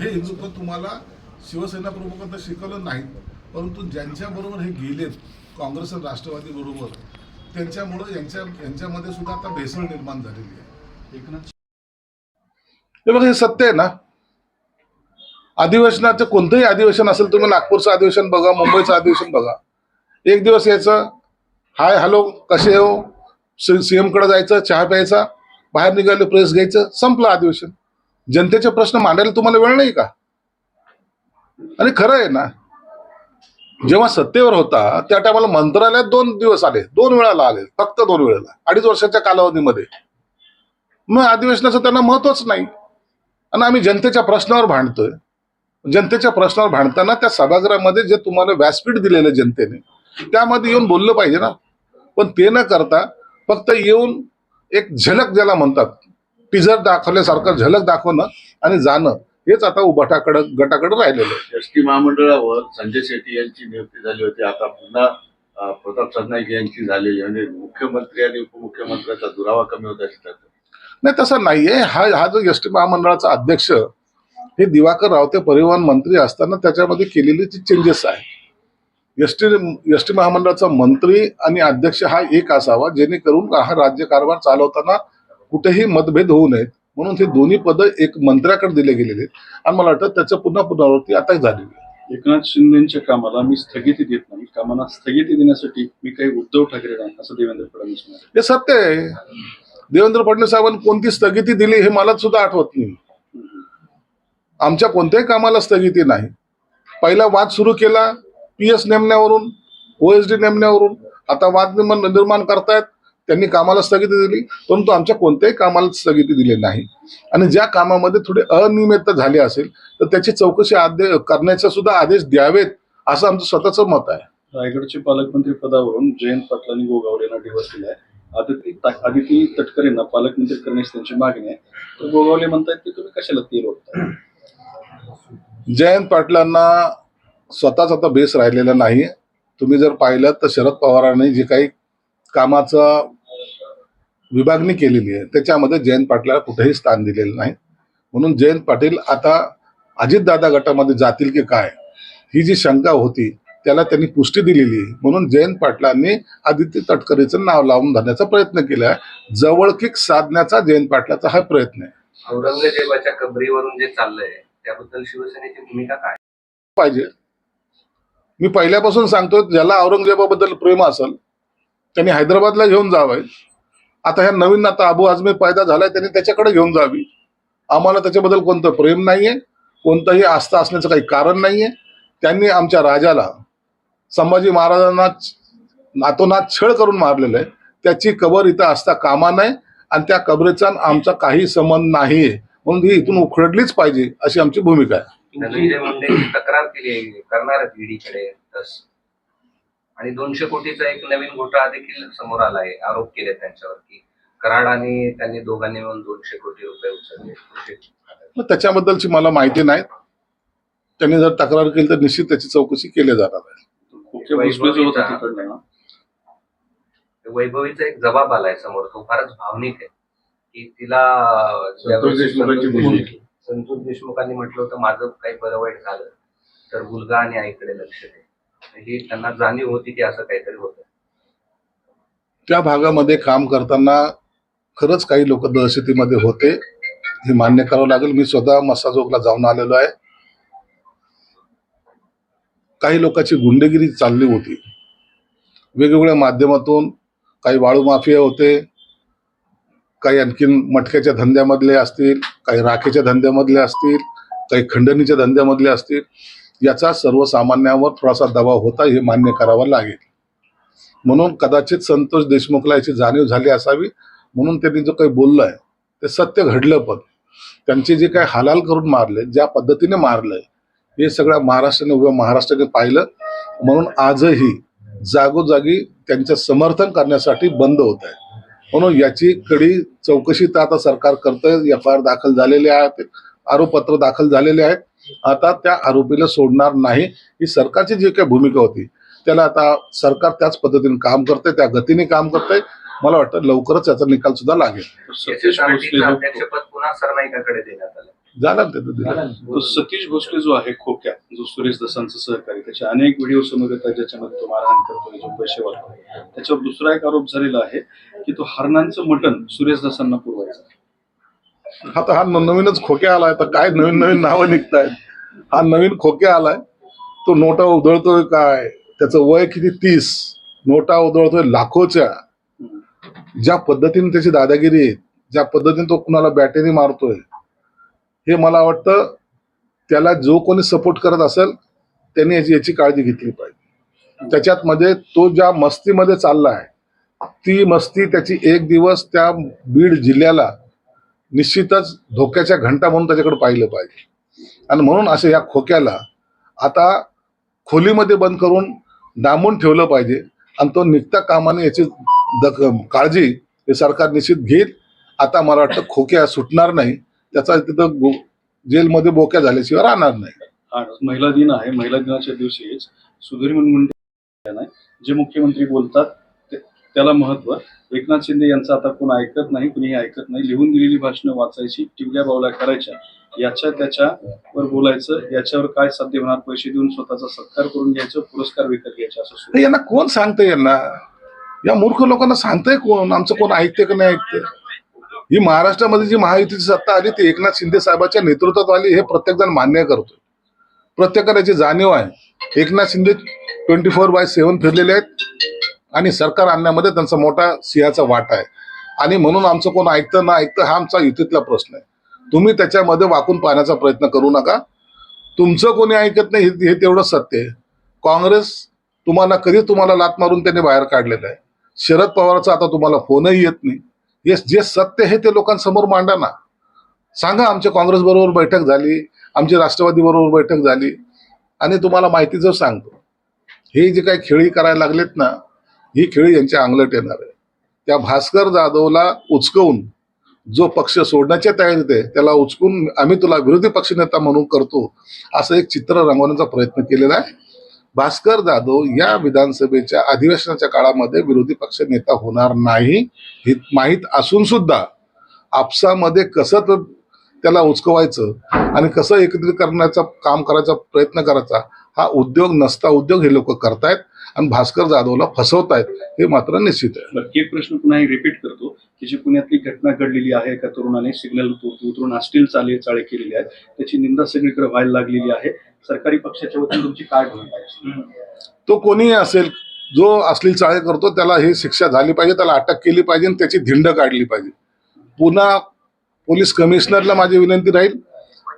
हे हिंदुत्व तुम्हाला शिवसेना प्रमुखांना शिकवलं नाही परंतु ज्यांच्याबरोबर हे गेलेत काँग्रेस आणि राष्ट्रवादी बरोबर त्यांच्यामुळं यांच्या यांच्यामध्ये सुद्धा आता भेसळ निर्माण झालेली आहे. एकनाथ हे बघा हे सत्य आहे ना? अधिवेशनाचं कोणतंही अधिवेशन असेल तुम्ही नागपूरचं अधिवेशन बघा मुंबईचं अधिवेशन बघा. एक दिवस यायचं हाय हॅलो कसे हो? सीएमकडे जायचं चहा प्यायचा बाहेर निघाले प्रेस घ्यायचं संपलं अधिवेशन. जनतेचे प्रश्न मांडायला तुम्हाला वेळ नाही का? आणि खरं आहे ना जेव्हा सत्तेवर होता त्या टायमाला मंत्रालयात दोन दिवस आले दोन वेळाला आले फक्त दोन वेळेला अडीच वर्षाच्या कालावधीमध्ये. मग अधिवेशनाचं त्यांना महत्वच नाही. आणि आम्ही जनतेच्या प्रश्नावर भांडतोय. जनतेच्या प्रश्नावर भांडताना त्या सभागृहामध्ये जे तुम्हाला व्यासपीठ दिलेलं जनतेने त्यामध्ये येऊन बोललं पाहिजे ना. पण ते न करता फक्त येऊन एक झलक ज्याला म्हणतात टीजर दाखवल्यासारखं झलक दाखवणं आणि जाणं हेच आता उभाटाकडं गटाकडे राहिलेलं आहे एस टी महामंडळावर संजय शेट्टी यांची नियुक्ती झाली होती आता पुन्हा अं, प्रताप सरनाईक यांची झालेली. म्हणजे मुख्यमंत्री आणि उपमुख्यमंत्र्याचा दुरावा कमी होत अशी चर्चा. नाही तसं नाहीये हा हा जो एस टी महामंडळाचा अध्यक्ष हे दिवाकर रावते परिवहन मंत्री असताना त्याच्यामध्ये केलेली जी चेंजेस आहे एस टी एस टी महामंडळाचा मंत्री आणि अध्यक्ष हा एक असावा जेणेकरून हा राज्य कारभार चालवताना कुठेही मतभेद होऊ नयेत. म्हणून हे दोन्ही पद एक मंत्र्याकडे दिले गेलेले आहेत. आणि मला वाटतं त्याचं पुन्हा पुनरावृत्ती आता झालेली एकनाथ शिंदेच्या कामाला मी स्थगिती देत नाही. कामाला स्थगिती देण्यासाठी मी काही उद्धव ठाकरे असं देवेंद्र फडणवीस हे सत्य आहे. देवेंद्र फडणवीस साहेबांनी कोणती स्थगिती दिली हे मला सुद्धा आठवत नाही. आमच्या कोणत्याही कामाला स्थगिती नाही. पहिला वाद सुरू केला पी एस नेमण्यावरून ओ एस डी नेमण्यावरून. आता वाद निर्माण करतायत. त्यांनी कामाला स्थगिती दिली परंतु आमच्या कोणत्याही कामाला स्थगिती दिली नाही. आणि ज्या कामामध्ये थोडी अनियमितता झाली असेल तर त्याची चौकशी आदे करण्याचे सुद्धा आदेश द्यावेत असं आमचं स्वतःचं मत आहे. रायगडचे पालकमंत्री पदावरून जयंत पाटलांनी गोगावले यांना डिवोर्स दिलाय आदिती ता- आदिती तटकरेंना पालकमंत्री करण्याची त्यांची मागणी आहे. तर गोगावले म्हणतायत की तुम्ही कशाला तेल ओढताय जयंत पाटलांना स्वतःच आता बेस राहिलेला नाही तुम्ही जर पाहिलं तर शरद पवारांनी जे काही कामाचं विभागणी केलेली आहे. त्याच्यामध्ये जयंत पाटलाला कुठेही स्थान दिलेलं नाही. म्हणून जयंत पाटील आता अजितदादा गटामध्ये जातील की काय ही जी शंका होती त्याला त्यांनी पुष्टी दिलेली म्हणून जयंत पाटलांनी आदित्य तटकरेचं नाव लावून धरण्याचा प्रयत्न केला आहे. जवळकीक साधण्याचा जयंत पाटलाचा हा प्रयत्न आहे. औरंगजेबाच्या कबरीवरून जे चाललंय त्याबद्दल शिवसेनेची भूमिका काय? पाहिजे. मी पहिल्यापासून सांगतो ज्याला औरंगजेबाबद्दल प्रेम असेल त्यांनी हैदराबादला घेऊन जावं. आता ह्या नवीन आता अबू आजमी पैदा झालाय त्यांनी त्याच्याकडे घेऊन जावी. आम्हाला त्याच्याबद्दल कोणतं प्रेम नाहीये कोणतंही आस्था असण्याचं काही कारण नाहीये. त्यांनी आमच्या राजाला संभाजी महाराजांना नातोनात छळ करून मारलेलं आहे. त्याची कबर इथं असता कामा नये आणि त्या कबरेचा आमचा काही संबंध नाहीये. म्हणून ही इथून उखडलीच पाहिजे अशी आमची भूमिका आहे. तक्रार केली करणार आणि दोनशे कोटीचा एक नवीन घोटाळा देखील समोर आला आहे. आरोप केले त्यांच्यावर की कराड आणि त्यांनी दोघांनी मिळून दोनशे कोटी रुपये उचलले. मग त्याच्याबद्दलची मला माहिती नाही. त्यांनी जर तक्रार केली तर निश्चित त्याची चौकशी केली जाणार आहे. वैभवीचा एक जबाब आलाय समोर. तो फारच भावनिक आहे. की तिला. संतोष देशमुखांनी म्हटलं होतं माझं काही बरं वाईट झालं तर मुलगा आणि आईकडे लक्ष दे. ही त्यांना जाणीव होती की असं काहीतरी होत त्या भागामध्ये काम करताना खरंच काही लोक दहशतीमध्ये होते हे मान्य करावं लागेल. मी स्वतः मसाजोगला जाऊन आलेलो आहे. काही लोकांची गुंडेगिरी चालली होती. वेगवेगळ्या माध्यमातून काही वाळू माफिया होते काही आणखीन मटक्याच्या धंद्यामधले असतील काही राखेच्या धंद्यामधले असतील काही खंडणीच्या धंद्यामधले असतील. याचा सर्वसामान्यावर थोडासा दबाव होता हे मान्य करावं लागेल. म्हणून कदाचित संतोष देशमुखला याची जाणीव झाली असावी म्हणून त्यांनी जो काही बोललं आहे ते सत्य घडलं पण. त्यांचे जे काही हालाल करून मारले ज्या पद्धतीने मारलंय हे सगळ्या महाराष्ट्राने उभ्या महाराष्ट्राने पाहिलं. म्हणून आजही जागोजागी त्यांचं समर्थन करण्यासाठी बंद होत आहे. म्हणून याची कडी चौकशी तर आता सरकार करतंय एफ आय आर दाखल झालेले आहेत आरोपपत्र दाखल झालेले आहेत. आता त्या आरोपीला सोडणार नाही ही सरकारची जी काही भूमिका होती त्याला आता सरकार त्याच पद्धतीने काम करतंय त्या गतीने काम करतंय. मला वाटतं लवकरच याचा निकाल सुद्धा लागेल. झाला सतीश भोसले जो आहे खोक्या जो सुरेश दसांचा सहकारी त्याचे अनेक व्हिडिओ समोर येतात ज्याच्यामध्ये तो मारहाण करतो जो पैसे वाटतो त्याच्यावर दुसरा एक आरोप झालेला आहे की तो हरणांचं मटण सुरेश दसांना पुरवायचा. आता हा न- नवीनच खोक्या आलाय. तर काय नवीन नवीन नावं निघतायत? हा नवीन खोक्या आलाय. तो नोटा उधळतोय काय? त्याचं वय किती? तीस. नोटा उधळतोय लाखोच्या. ज्या पद्धतीने त्याची दादागिरी ज्या पद्धतीने तो कुणाला बॅटेने मारतोय हे मला वाटतं त्याला जो कोणी सपोर्ट करत असेल त्यांनी याची याची काळजी घेतली पाहिजे. त्याच्यात मध्ये तो ज्या मस्तीमध्ये चालला आहे ती मस्ती त्याची एक दिवस त्या बीड जिल्ह्याला निश्चितच धोक्याच्या घंटा म्हणून त्याच्याकडे पाहिलं पाहिजे. आणि म्हणून असं या खोक्याला आता खोलीमध्ये बंद करून डांबून ठेवलं पाहिजे. आणि तो निघता कामाने याची दख काळजी हे सरकार निश्चित घेईल. आता मला वाटतं खोक्या सुटणार नाही. त्याचा तिथं जेलमध्ये बोक्या झाल्याशिवाय राहणार नाही. महिला दिन आहे. महिला दिनाच्या दिवशी सुधीर मुनगंटी जे मुख्यमंत्री बोलतात त्याला महत्त्व. एकनाथ शिंदे यांचं आता कोण ऐकत नाही कुणीही ऐकत नाही. लिहून दिलेली भाषणं वाचायची टिवल्या बावल्या करायच्या याच्या त्याच्यावर बोलायचं याच्यावर काय साध्य होणार पैसे देऊन स्वतःचा सत्कार करून घ्यायचं पुरस्कार विकत घ्यायचा असं यांना कोण सांगतंय यांना? या मूर्ख लोकांना सांगतंय कोण? आमचं कोण ऐकते का नाही ऐकते ही महाराष्ट्रामध्ये जी महायुतीची सत्ता आली ती एकनाथ शिंदे साहेबांच्या नेतृत्वात आली हे प्रत्येक जण मान्य करतोय. प्रत्येकाला याची जाणीव आहे. Eknath Shinde twenty four by seven फिरलेले आहेत. आणि सरकार आणण्यामध्ये त्यांचा मोठा सिंहाचा वाटा आहे. आणि म्हणून आमचं कोण ऐकतं ना ऐकतं हा आमचा युतीतला प्रश्न आहे. तुम्ही त्याच्यामध्ये वाकून पाहण्याचा प्रयत्न करू नका. तुमचं कोणी ऐकत नाही हे तेवढं सत्य आहे. काँग्रेस तुम्हाला कधी तुम्हाला लात मारून त्यांनी बाहेर काढलेलं आहे. शरद पवारचा आता तुम्हाला फोनही येत नाही. हे जे सत्य आहे ते लोकांसमोर मांडा ना. सांगा आमच्या काँग्रेस बरोबर बैठक झाली आमची राष्ट्रवादी बरोबर बैठक झाली. आणि तुम्हाला माहिती जर सांगतो हे जे काही खेळी करायला लागलेत ना ही खेळी यांच्या अंगलट येणार आहे. त्या भास्कर जाधवला उचकवून जो पक्ष सोडण्याच्या तयारीत आहे त्याला उचकून आम्ही तुला विरोधी पक्षनेता म्हणून करतो असं एक चित्र रंगवण्याचा प्रयत्न केलेला आहे. भास्कर जाधव या विधानसभेच्या अधिवेशनाच्या काळामध्ये विरोधी पक्ष नेता होणार नाही हे माहीत असून सुद्धा आपसामध्ये कसं तर त्याला उचकवायचं आणि कसं एकत्रित करण्याचा काम करायचा प्रयत्न करायचा हा उद्योग नसता उद्योग हे लोक करतायत. आणि भास्कर जाधवला फसवतायत हे मात्र निश्चित आहे. एक प्रश्न पुन्हा रिपीट करतो की जी पुण्यातली घटना घडलेली आहे एका तरुणाने सिग्नल उतरून आस्टील चाले चाळे केलेली आहे त्याची निंदा सगळीकडे व्हायला लागलेली आहे. सरकारी पक्षाच्या वतीने तुमची काय भूमिका आहे? तो कोणीही असेल जो असली चाळे करतो त्याला ही शिक्षा झाली पाहिजे त्याला अटक केली पाहिजे आणि त्याची धिंड काढली पाहिजे. पुन्हा पोलीस कमिशनरला माझी विनंती राहील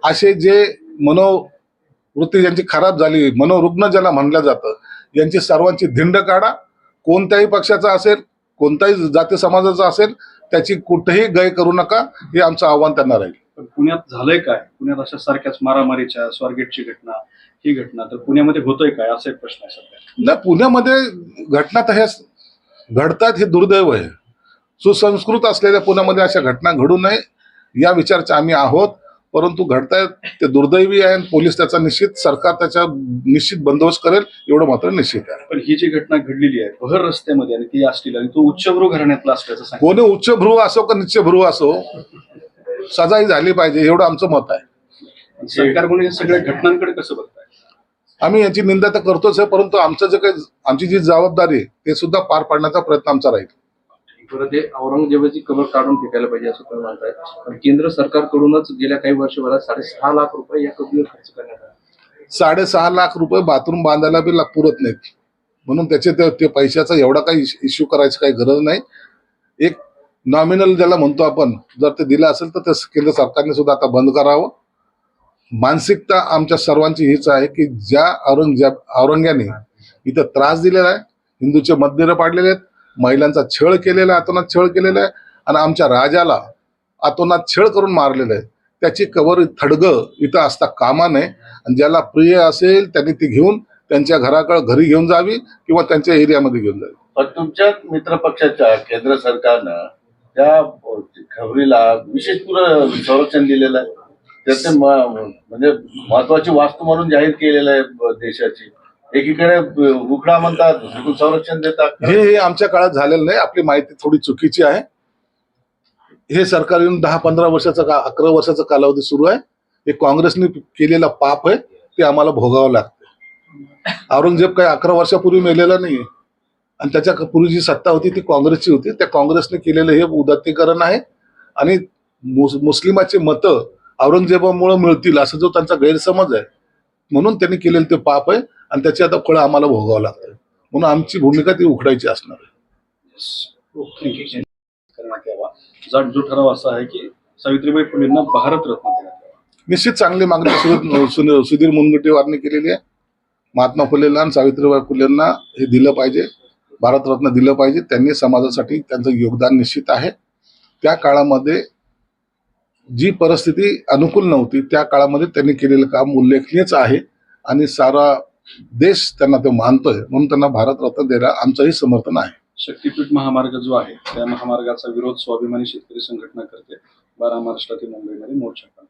असे जे मनोवृत्ती ज्यांची खराब झाली मनोरुग्ण ज्याला म्हणलं जातं यांची सर्वांची धिंड काढा. कोणत्याही पक्षाचा असेल कोणत्याही जाती समाजाचा असेल त्याची कुठेही गय करू नका. हे आमचं आव्हान त्यांना राहील. पण पुण्यात झालंय काय? पुण्यात अशा सारख्याच मारामारीच्या स्वारगेटची घटना ही घटना तर पुण्यामध्ये होतोय काय? असा एक प्रश्न आहे सध्या. नाही पुण्यामध्ये घटना तर ह्या घडतात हे दुर्दैव आहे. सुसंस्कृत असलेल्या पुण्यामध्ये अशा घटना घडू नये या विचारचे आम्ही आहोत. परंतु घडतायत ते दुर्दैवी आहे आणि पोलीस त्याचा निश्चित सरकार त्याचा निश्चित बंदोबस्त करेल एवढं मात्र निश्चित आहे. पण ही जी घटना घडलेली आहे भर रस्त्यामध्ये आणि ती असतील आणि तो उच्चभ्रू घराण्यातला असल्याचं कोणी उच्च भ्रू असो का निच्च भ्रू असो सजाही झाली पाहिजे एवढं आमचं मत आहे. सरकार म्हणून या सगळ्या घटनांकडे कसं बघताय? आम्ही याची निंदा तर करतोच आहे परंतु आमचं जे काही आमची जी जबाबदारी आहे ते सुद्धा पार पाडण्याचा प्रयत्न आमचा राहील. बरं ते औरंगजेबाची कबर काढून फेकायला पाहिजे असं तुम्ही म्हणताय. पण केंद्र सरकारकडूनच गेल्या काही वर्षभरात साडेसहा लाख रुपये या कबीवर खर्च करण्यात आला. साडेसहा लाख रुपये बाथरूम बांधायला बी पुरत नाहीत. म्हणून त्याचे ते पैशाचा एवढा काही इश्यू करायची काही गरज नाही. एक नॉमिनल ज्याला म्हणतो आपण जर ते दिलं असेल तर ते केंद्र सरकारने सुद्धा आता बंद करावं. मानसिकता आमच्या सर्वांची हीच आहे की ज्या औरंगजेब औरंग्याने इथं त्रास दिलेला आहे हिंदूचे मतदेर पाडलेले आहेत महिलांचा छळ केलेला आहे अतोनात छळ केलेला आहे आणि आमच्या राजाला अतोनात छळ करून मारलेलं आहे. त्याची कवर थडगं इथं असता कामा नये. आणि ज्याला प्रिय असेल त्यांनी ती घेऊन त्यांच्या घराकडे घरी घेऊन जावी किंवा त्यांच्या एरियामध्ये घेऊन जावी. पण तुमच्या मित्र पक्षाच्या केंद्र सरकारनं त्या खबरीला विशेष पुरं संरक्षण दिलेलं आहे. त्याचे म्हणजे महत्वाची वास्तू म्हणून जाहीर केलेलं आहे देशाची. एकीकडे उघडा उकडा म्हणतात संरक्षण देतात. हे हे आमच्या काळात झालेलं नाही. आपली माहिती थोडी चुकीची आहे. हे सरकार येऊन दहा पंधरा वर्षाचा का अकरा वर्षाचा कालावधी सुरू आहे. हे काँग्रेसने केलेला पाप आहे ते आम्हाला भोगावं लागतं. औरंगजेब काही अकरा वर्षापूर्वी मेलेला नाही आणि त्याच्या पूर्वी जी सत्ता होती ती काँग्रेसची होती. त्या काँग्रेसने केलेलं हे उदात्तीकरण आहे. आणि मुस्लिमाचे मतं औरंगजेबामुळे मिळतील असा जो त्यांचा गैरसमज आहे. म्हणून त्यांनी केलेलं ते पाप आहे. आणि त्याची आता फळं आम्हाला भोगावं लागतं. म्हणून आमची भूमिका ती उखडायची असणार आहे. जो ठराव असा आहे की सावित्रीबाई फुलेंना भारतरत्न निश्चित चांगली मागणी सुधीर मुनगंटीवारने केलेली आहे. महात्मा फुलेंना आणि सावित्रीबाई फुलेंना हे दिलं पाहिजे. भारतरत्न दिलं पाहिजे. त्यांनी समाजासाठी त्यांचं योगदान निश्चित आहे. त्या काळामध्ये जी परिस्थिती अनुकूल नव्हती त्या काळामध्ये त्यांनी केलेलं काम उल्लेखनीयच आहे. आणि सारा देश त्यांना ते मानतोय म्हणून त्यांना भारतरत्न द्यायला आमचंही समर्थन आहे. शक्तीपीठ महामार्ग जो आहे त्या महामार्गाचा विरोध स्वाभिमानी शेतकरी संघटना करते. बारा मार्चला ते मुंबईमध्ये मोर्चा करतात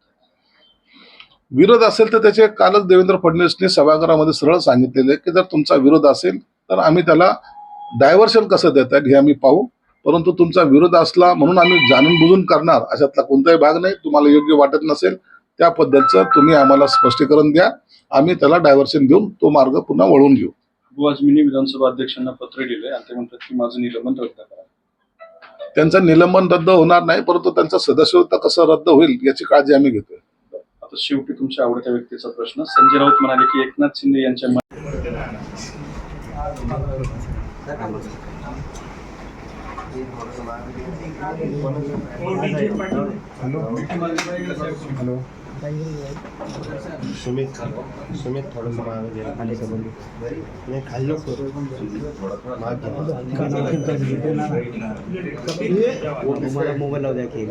विरोध असेल तर त्याचे कालच देवेंद्र फडणवीसने सभागृहामध्ये सरळ सांगितलेले की जर तुमचा विरोध असेल तर आम्ही त्याला डायव्हर्शन कसं देतात हे आम्ही पाहू. परंतु तुमचा विरोध असला म्हणून आम्ही जाणून बुजून करणार अशातला कोणताही भाग नाही. तुम्हाला योग्य वाटत नसेल त्या पद्धतीचं तुम्ही आम्हाला स्पष्टीकरण द्या. आम्ही त्याला डायव्हर्शन देऊन तो मार्ग पुन्हा वळवून घेऊ. आझमींनी विधानसभा अध्यक्षांना पत्र लिहिले आणि ते म्हणतात की माझं निलंबन रद्द करा. त्यांचं निलंबन रद्द होणार नाही परंतु त्यांचं सदस्यत्व कसं रद्द होईल याची काळजी आम्ही घेतोय. आता शेवटी तुमच्या आवडत्या व्यक्तीचा प्रश्न. संजय राऊत म्हणाले की एकनाथ शिंदे यांच्या सुमित सुमित थोडंसं मागे गेला खाली नाही खाल्लं मला मोबाईल लावू द्या की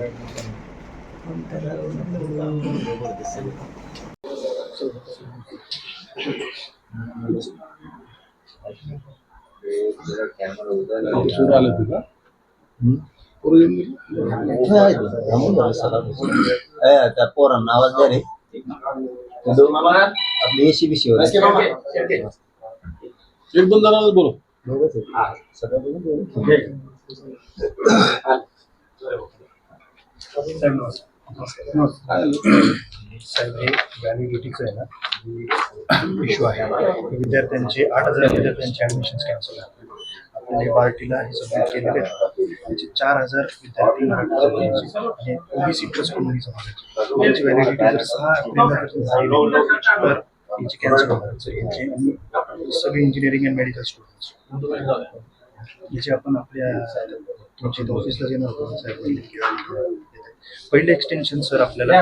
पोरं आले होते का पोरं येऊन गेली? त्या पोरांना आवाज द्या रे. आपली एसी बीसी वर एक दोन जणांना बोलो साहेब हे व्हॅलिडिटीचं आहे ना इश्यू आहे विद्यार्थ्यांचे आठ हजार विद्यार्थ्यांचे ऍडमिशन कॅन्सल झाले. आपल्याला बार्टीला हे सबमिट केलेले त्याचे चार हजार विद्यार्थी मराठी समाजाचे आणि ओबीसी प्लस कम्युनिटी समाजाचे. यांची व्हॅलिडिटी जर सहा एप्रिलला जर झाली तर यांची कॅन्सल होणार. यांचे सगळे इंजिनिअरिंग अँड मेडिकल स्टुडंट्स याचे आपण आपल्या तुमच्या ऑफिसला येणार होतो साहेब पहिले एक्सटेन्शन सर आपल्याला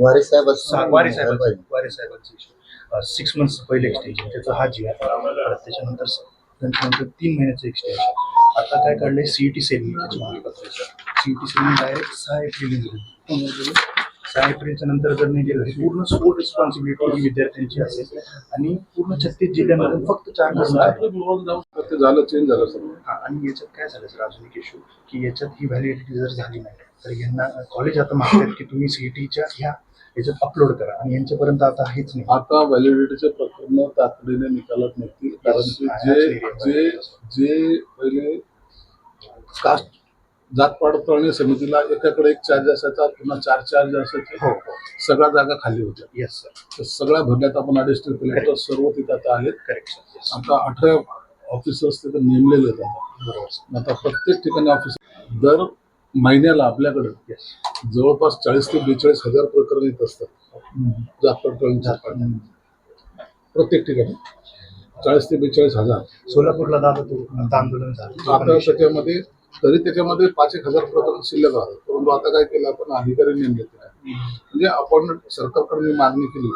वारे साहेब सा- वारे साहेबांचं वारे साहेबांचं सिक्स मंथ्स पहिले एक्सटेन्शन त्याचा हा जी आहे परत त्याच्यानंतर स- त्याच्यानंतर तीन महिन्याचं एक्सटेन्शन आता काय काढलंय? सीईटी सेल त्याच्या मागपत्राचं सीईटी सेल डायरेक्ट सहा एप्रिल सहा एप्रिलच्या नंतर जर नाही गेलं पूर्ण सोल रिस्पॉन्सिबिलिटी ही विद्यार्थ्यांची असेल आणि पूर्ण छत्तीस जिल्ह्यांमधून फक्त चार ते झालं चेंज झालं हा, आणि याच्यात काय झालं सर अजून एक इश्यू की याच्यात ही व्हॅलिडिटी जर झाली नाही तर यांना कॉलेज आता मागतात की तुम्ही सीईटीच्या ह्या याच्यात अपलोड करा. आणि यांच्यापर्यंत आता हेच नाही. आता व्हॅलिडिटीचे प्रकरण तातडीने निकालात निघतील कारण की जे जे जे पहिले कास्ट जात पडताळणी समितीला एकाकडे एक चार्ज असायचा पुन्हा चार चार्ज असायचे. हो हो. सगळ्या जागा खाली होत्या. येस सर तर सगळ्या भरल्यात आपण अडिशनल कलेक्टर सर्व तिथे आता आहेत. करेक्ट आता अठरा ऑफिसर्स तिथे नेमलेले आहेत. आता प्रत्येक ठिकाणी ऑफिस दर महिन्याला आपल्याकडे जवळपास चाळीस ते बेचाळीस हजार प्रकरण येत असतात. जात पडताळणी प्रत्येक ठिकाणी. चाळीस ते बेचाळीस हजार. सोलापूरला दादा तो आता आंदोलन झालं. आता. त्याच्यामध्ये तरी त्याच्यामध्ये पाच एक हजार प्रकरण शिल्लक राहतात परंतु आता काय केलं आपण अधिकारी नेमले म्हणजे आपण सरकारकडे मागणी केली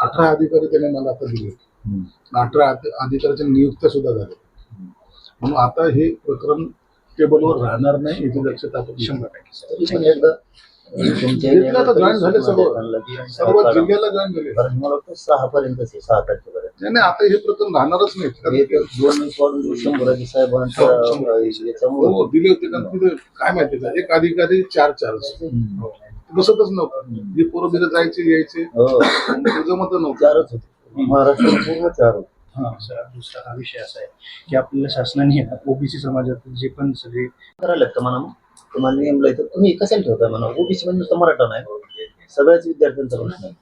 अठरा अधिकारी त्याने मला आता दिले. अठरा अधि- अधिकाऱ्याच्या नियुक्त्या सुद्धा झाल्या. म्हणून आता हे प्रकरण टेबलवर राहणार नाही याची दक्षता आपण शंभर टक्के. पण एकदा जिल्ह्याला तर झाले सर्व. मध्ये सर्व जिल्ह्याला जॉईन झाले. बरं, मला वाटतं सहा पर्यंत सहा तारखेपर्यंत नाही नाही, आता हे प्रकरण राहणारच नाही हे की- तर दोन वीस वाढून शंभराजी साहेबांच्या हो याच्यामुळे दिले होते कारण तिथे काय माहिती का? एक अधिकारी चार चार्ज बसतच नव्हतं. जे पोरं तिथे जायचे यायचे. हो. जमत नव्हतं. चारच होते. महाराष्ट्र पूर्ण चार होते. हा सर दुसरा हा विषय असा आहे की आपल्याला शासनाने ओबीसी समाजातील जे पण सगळे करायला का म्हणा तुम्हाला नेमलंय तर तुम्ही कशाला ठेवताय म्हणा ओबीसी म्हणजे नुसतं मराठा नाही. सगळ्याच विद्यार्थ्यांचा प्रश्न आहे.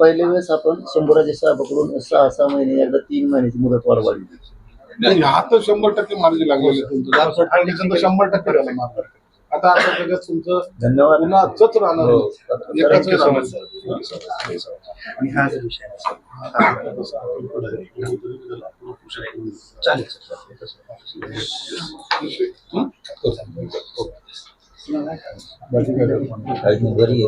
पहिल्या वेळेस आपण शंभराचे साहेबाकडून सहा सहा महिने एकदा तीन महिन्याची मुदत वाढ वाढली नाही हा तर शंभर टक्के मार्गी लागलेलं तर शंभर टक्के आता आता त्याच्यात तुमचं धन्यवाद पुन्हा चच राहणार हो. एकाच Thank you so राहणार. much. आणि हा जो विषय आहे चालेल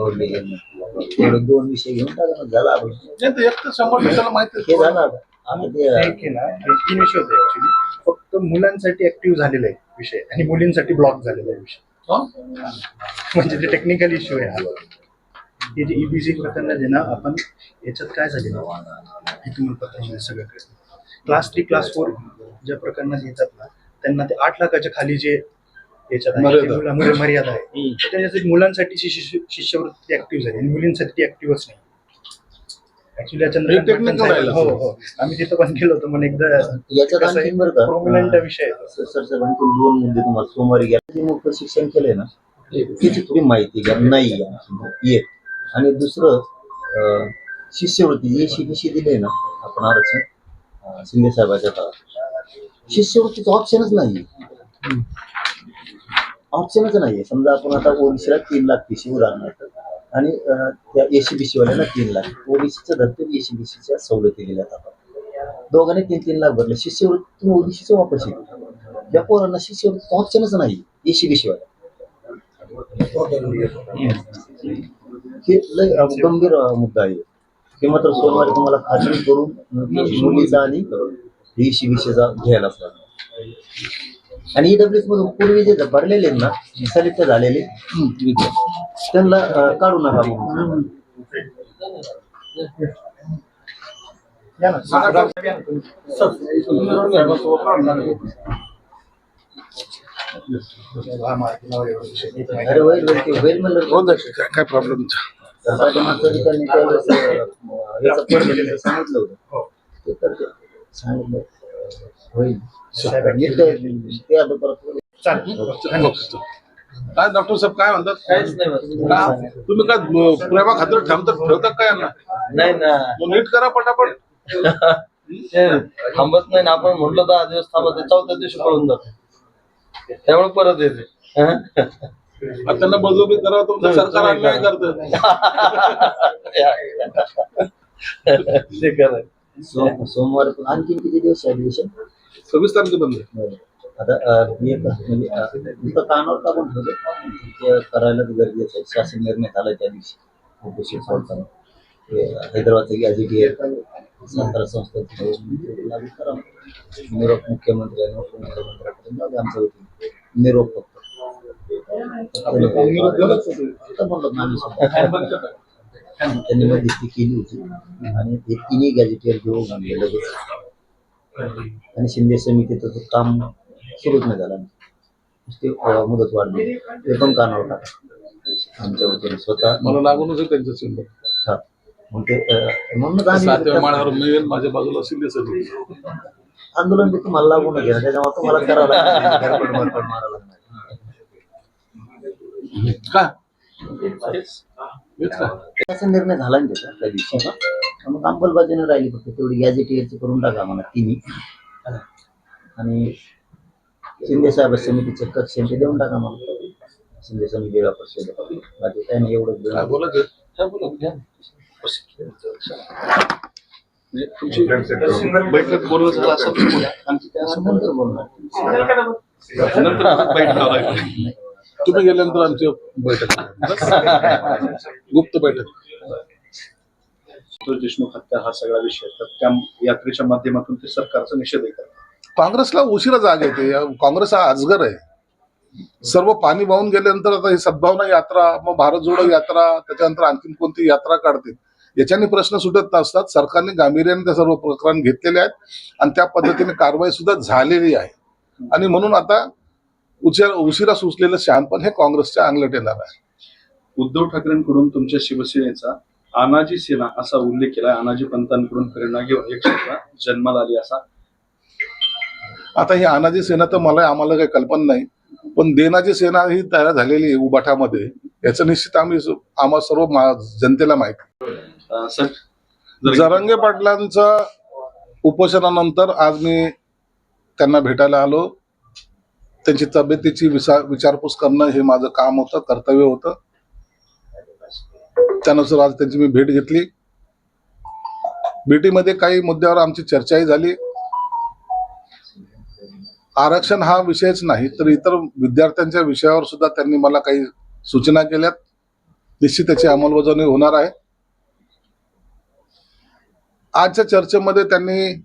एवढे दोन विषय घेऊन टाका ना, झाला आपण नाही तर एक तर शंभर टक्क्याला माहिती हे आहे. झालं आता आता ते हे तीन विषय होते ऍक्च्युली फक्त मुलांसाठी ऍक्टिव्ह झालेला आहे विषय आणि मुलींसाठी ब्लॉक झालेला आहे विषय? म्हणजे ते टेक्निकल इश्यू आहे. हा हे जे ईबीसी प्रकरण आहे ना आपण याच्यात काय झालेलं हे तुम्हाला पता आहे सगळं क्लास थ्री क्लास फोर ज्या प्रकरणात येतात ना त्यांना ते आठ लाखाच्या खाली जे याच्यात मर्यादा. आहे. त्याच्यासाठी मुलांसाठी शिष्य- शिष्यवृत्ती ऍक्टिव्ह झाली आणि मुलींसाठी ऍक्टिव्हच नाही. ऍक्च्युली हे technical राहिलं. हो हो आम्ही तिथं पण गेलो होतो पण एकदा prominent विषय. सर सर आणखी दोन मुद्दे तुम्हाला सोमवारी मोठं शिक्षण केलंय ना त्याची थोडी माहिती घ्या नाही एक. आणि दुसरं अं, शिष्यवृत्ती जी शिबिशी दिली ना आपण आरक्षण शिंदे साहेबाच्या काळात शिष्यवृत्तीचं ऑप्शनच नाही ऑप्शनच नाहीये. समजा आपण आता ओबीसीला तीन लाख पिशी उदाहरणार्थ आणि त्या एसीबीसी वाल्याला तीन लाख. ओबीसीचं धर्तीवर एसीबीसीच्या सवलती दिल्या जातात दोघांनी तीन तीन लाख भरले. शिष्यवृत्ती ओबीसीचे वापस येईल या पोरांना शिष्यवृत्ती ऑप्शनच नाही एसीबीसी वाल्या. हे लय गंभीर मुद्दा आहे. हे मात्र सोमवारी तुम्हाला खात्री करून मुलीचा आणि एसीबीसीचा घ्यायलाच लागणार. आणि ईडब्ल्यूएस मधून पूर्वी जे भरलेले आहेत ना सिलेक्ट झालेले त्यांना काढू नका. अरे होईल होईल म्हणलं हो काय- प्रॉब्लेम सांगितलं होतं ते करते सांगितलं होईल काय डॉक्टर साहेब काय म्हणतात? का? तुम्ही काय प्रेमा खातर ठेवतात ठेवतात काय यांना? नाही ना. मग नीट करा पटापट. ते थांबत नाही ना. आपण म्हटलं दहा दिवस थांबत चौथ्या दिवशी पळून जाते. त्यामुळे परत येते. हं? आता त्यांना बळजबरी करा तुमचं सरकार अन्याय करतं. ते. सोम- सोमवार आणखीन किती दिवस ऍडमिशन सव्वीस तारखेपर्यंत आहे. आता एक म्हणजे नुसतं कानावर टाकून ठेवलं ते करायलाच गरजेचं आहे शासन निर्णय झाला त्या दिवशी. उपोषण सोडताना. हैदराबादचं संस्था निरोप मुख्यमंत्री आणि उपमुख्यमंत्र्यांकडे आमच्या वतीने. निरोप फक्त. त्यांनी मध्यस्थी केली होती. आणि ते तिन्ही गॅजेटियर घेऊन आणले लगेच आणि शिंदे समितीचं काम सुरूच नाही झालं. ते अं, मुदत वाढली. ते पण कानावर टाका. आमच्या वतीने स्वतः. मला लागूनच आहे त्यांचं सिंबल. हा. मग ते अं, म्हणूनच सातव्या आम्ही माळ्यावर मिळेल माझ्या बाजूला आंदोलन ते तुम्हाला लागूनच आहे ना त्याच्यामुळे तुम्हाला करावं लागणार धडपड मरपड मारावं लागणार. का? हेच का? त्याचा निर्णय झाला ना त्याचा त्या दिवशी. मग अंमलबजावणी राहिली फक्त तेवढी गॅजेटियरची करून टाका म्हणा तिन्ही. आणि शिंदे साहेब समितीचे कक्ष ते देऊन टाका म्हणा शिंदे समितीला परिषद. बाकी काय नाही एवढं म्हणजे बैठक असं काय नंतर बोलणार. नंतर बैठक आलाय. तुम्ही गेल्यानंतर आमची बैठक. गुप्त बैठक. देशमुख हत्या हा सगळा विषय तर त्या यात्रेच्या माध्यमातून ते सरकारचा निषेध करतात काँग्रेसला उशिरा जाग येते. काँग्रेस हा अजगर आहे. सर्व पाणी वाहून गेल्यानंतर आता ही सद्भावना यात्रा मग भारत जोडो यात्रा त्याच्यानंतर आणखीन कोणती यात्रा काढते याच्याने प्रश्न सुटत नसतात. सरकारने गांभीर्याने त्या सर्व प्रकरण घेतलेले आहेत आणि त्या पद्धतीने कारवाई सुद्धा झालेली आहे. आणि म्हणून आता उशिरा उशिरा सुचलेलं शहाणपण हे काँग्रेसच्या अंगलट येणार आहे. उद्धव ठाकरेंकडून तुमच्या शिवसेनेचा अनाजी सेना असा उल्लेख केला. अनाजी पंतांकडून प्रेरणा घेऊन एक जन्माला आली असा आता ही अनाजी सेना तर मला आम्हाला काही कल्पना नाही पण देनाची सेना ही तयार झालेली आहे उबाठामध्ये. याचं निश्चित आम्ही आम्हा सर्व जनतेला माहिती. जरांगे पाटलांचं उपोषणानंतर आज मी त्यांना भेटायला आलो. त्यांची तब्येतीची विचारपूस करणं हे माझं काम होतं कर्तव्य होतं. त्यानुसार आज त्यांची मी भेट घेतली. भेटीमध्ये काही मुद्द्यावर आमची चर्चाही झाली. आरक्षण हा विषयच नाही तर इतर विद्यार्थ्यांच्या विषयावर सुद्धा त्यांनी मला काही सूचना केल्यात. निश्चित त्याची अंमलबजावणी होणार आहे. आजच्या चर्चेमध्ये त्यांनी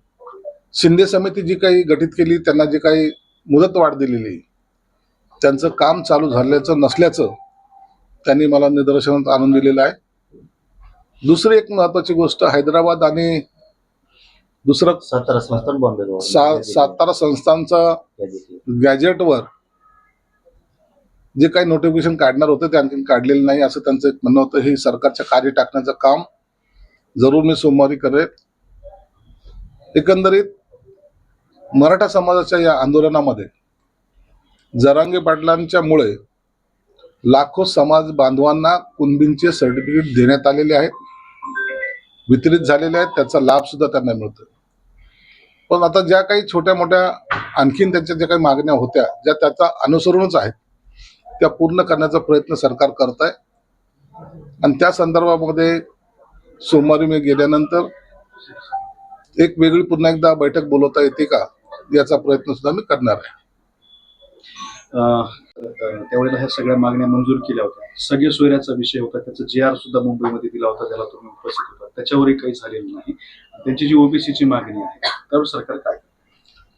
शिंदे समिती जी काही गठीत केली त्यांना जी काही मुदतवाढ दिलेली त्यांचं काम चालू झाल्याचं नसल्याचं त्यांनी मला निदर्शनात आणून दिलेलं आहे. दुसरी एक महत्वाची गोष्ट हैदराबाद आणि दुसरं सातारा संस्थान बंद करू. सा सातारा संस्थांचं गॅजेट. गॅजेटवर जे काही नोटिफिकेशन काढणार होते ते आणखी काढलेलं नाही असं त्यांचं एक म्हणणं होतं हे सरकारच्या कार्य टाकण्याचं काम जरूर मी सोमवारी करेन एकंदरीत मराठा समाजाच्या या आंदोलनामध्ये जरांगे पाटलांच्या मुळे लाखो समाज बांधवांना कुणबींचे सर्टिफिकेट देण्यात आलेले आहेत वितरित झालेले आहेत त्याचा लाभ सुद्धा त्यांना मिळतो पण आता ज्या काही छोट्या मोठ्या आणखीन त्यांच्या ज्या काही मागण्या होत्या ज्या त्याचा अनुसरूनच आहेत त्या पूर्ण करण्याचा प्रयत्न सरकार करत आहे आणि त्या संदर्भामध्ये सोमवारी मी गेल्यानंतर एक वेगळी पुन्हा एकदा बैठक बोलवता येते का याचा प्रयत्न सुद्धा मी करणार आहे. त्यावेळेला ह्या सगळ्या मागण्या मंजूर केल्या होत्या. सगळे सोयऱ्याचा विषय होता. त्याचा जे आर सुद्धा मुंबईमध्ये दिला होता. त्याला तुम्ही उपस्थित होता. त्याच्यावरही काही झालेलं नाही. त्यांची जी ओबीसीची मागणी आहे त्यावर सरकार काय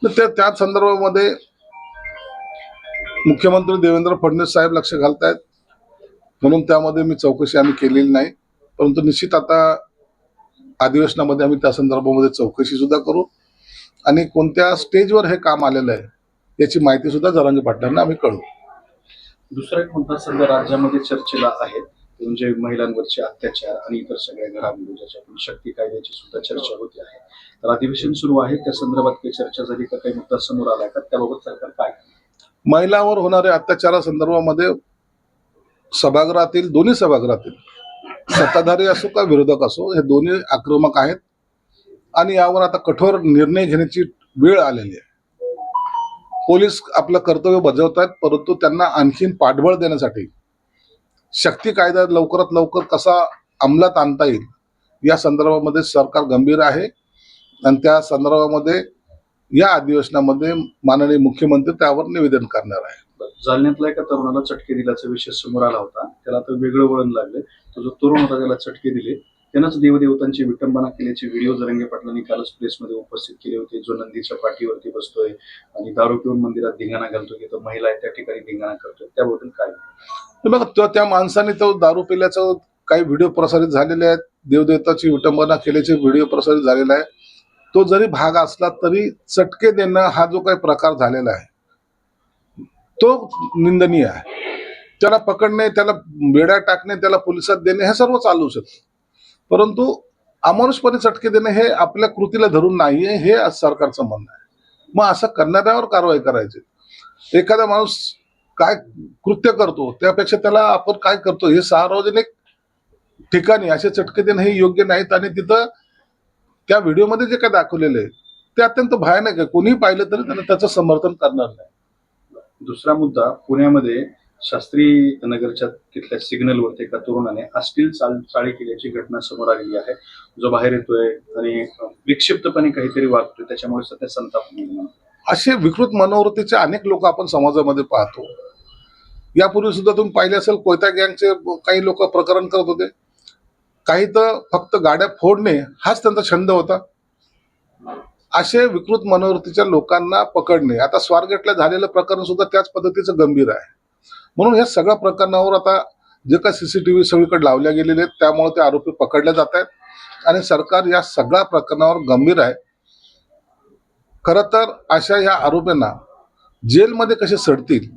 त्या त्या संदर्भामध्ये मुख्यमंत्री देवेंद्र फडणवीस साहेब लक्ष घालतायत. म्हणून त्यामध्ये मी चौकशी आम्ही केलेली नाही. परंतु निश्चित आता अधिवेशनामध्ये आम्ही त्या संदर्भामध्ये चौकशी सुद्धा करू. आणि कोणत्या स्टेजवर हे काम आलेलं आहे याची माहिती सुद्धा जरांगे पाटलांना आम्ही कळवू. दुसरा एक मुद्दा सध्या राज्यामध्ये चर्चेला आहे. म्हणजे महिलांवरचे अत्याचार आणि इतर सगळ्या घडामोडी ज्याच्यातून शक्ती कायद्याची सुद्धा चर्चा होती आहे. तर अधिवेशन सुरू आहे. त्या संदर्भात काही चर्चा झाली का काही मुद्दा समोर आला का? त्याबाबत सरकार काय महिलांवर होणाऱ्या अत्याचारासंदर्भामध्ये सभागृहातील दोन्ही सभागृहातील सत्ताधारी असो का विरोधक असो हे दोन्ही आक्रमक आहेत. आणि यावर आता कठोर निर्णय घेण्याची वेळ आलेली आहे. पोलीस आपलं कर्तव्य बजावत आहेत परंतु त्यांना आणखीन पाठबळ देण्यासाठी शक्ती कायदा लवकरात लवकर कसा अंमलात आणता येईल या संदर्भामध्ये सरकार गंभीर आहे. आणि त्या संदर्भामध्ये या अधिवेशनामध्ये माननीय मुख्यमंत्री त्यावर निवेदन करणार आहे. बरं. जालन्यातल्या एका तरुणाला चटके दिल्याचा विषय समोर आला होता. त्याला तर वेगळं वळण लागले तो जो तरुण होता त्याला चटके दिले. त्यांनाच देवदेवतांची विटंबना केल्याचे व्हिडिओ जरंगे पाटलांनी कालच प्रेसमध्ये उपस्थित केले होते. जो नंदीच्या पाठीवरती बसतोय आणि दारू पिऊन मंदिरात धिंगाणा घालतो की तो महिला आहे त्या ठिकाणी धिंगाणा करतोय. त्याबद्दल काय? बघा तो त्या माणसाने तो दारू पिल्याचा काही व्हिडिओ प्रसारित झालेले आहेत. देवदेवताची विटंबना केल्याचे व्हिडिओ प्रसारित झालेला आहे. तो जरी भाग असला तरी चटके देणं हा जो काही प्रकार झालेला आहे तो निंदनीय आहे. त्याला पकडणे त्याला बेड्या टाकणे त्याला पोलिसात देणे हे सर्व चालू शकतं परंतु अमानुषपणे चटके देणे हे आपल्या कृतीला धरून नाहीये हे आज सरकारचं म्हणणं आहे. मग असं करणाऱ्यावर कारवाई करायची. एखादा माणूस काय कृत्य करतो त्यापेक्षा त्याला आपण काय करतो हे सार्वजनिक ठिकाणी असे चटके देणं हे योग्य नाहीत आणि तिथं त्या व्हिडिओमध्ये जे काय दाखवलेलं आहे ते अत्यंत भयानक आहे. कोणीही पाहिलं तरी त्यांना त्याचं समर्थन करणार नाही. दुसरा मुद्दा पुण्यामध्ये शास्त्री नगरच्या तिथल्या सिग्नलवरती एका तरुणाने अश्लील चाल चाळी केल्याची घटना समोर आलेली आहे. जो बाहेर येतोय आणि विक्षिप्तपणे काहीतरी वागतोय त्याच्यामुळे सध्या संताप निर्माण असे विकृत मनोवृत्तीचे अनेक लोक आपण समाजामध्ये पाहतो. यापूर्वी सुद्धा तुम्ही पाहिले असेल कोयता गँगचे काही लोक प्रकरण करत होते. काही तर फक्त गाड्या फोडणे हाच त्यांचा छंद होता. असे विकृत मनोवृत्तीच्या लोकांना पकडणे. आता स्वारगेटला झालेलं प्रकरण सुद्धा त्याच पद्धतीचं गंभीर आहे. म्हणून या सगळ्या प्रकरणावर आता जे काही सीसीटीव्ही सगळीकडे लावल्या गेलेले आहेत त्यामुळे ते आरोपी पकडले जात आहेत. आणि सरकार या सगळ्या प्रकरणावर गंभीर आहे. खरं तर अशा या आरोपींना जेलमध्ये कसे सडतील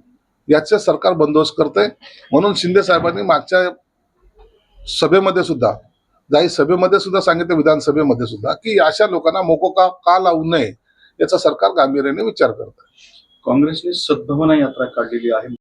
याचे सरकार बंदोबस्त करते म्हणून शिंदे साहेबांनी मागच्या सभेमध्ये सुद्धा जाई सभेमध्ये सुद्धा सांगितलं विधानसभेमध्ये सुद्धा की अशा लोकांना मोकोका का लावू नये याचा सरकार गांभीर्याने विचार करत काँग्रेसने सद्भावना यात्रा काढलेली आहे.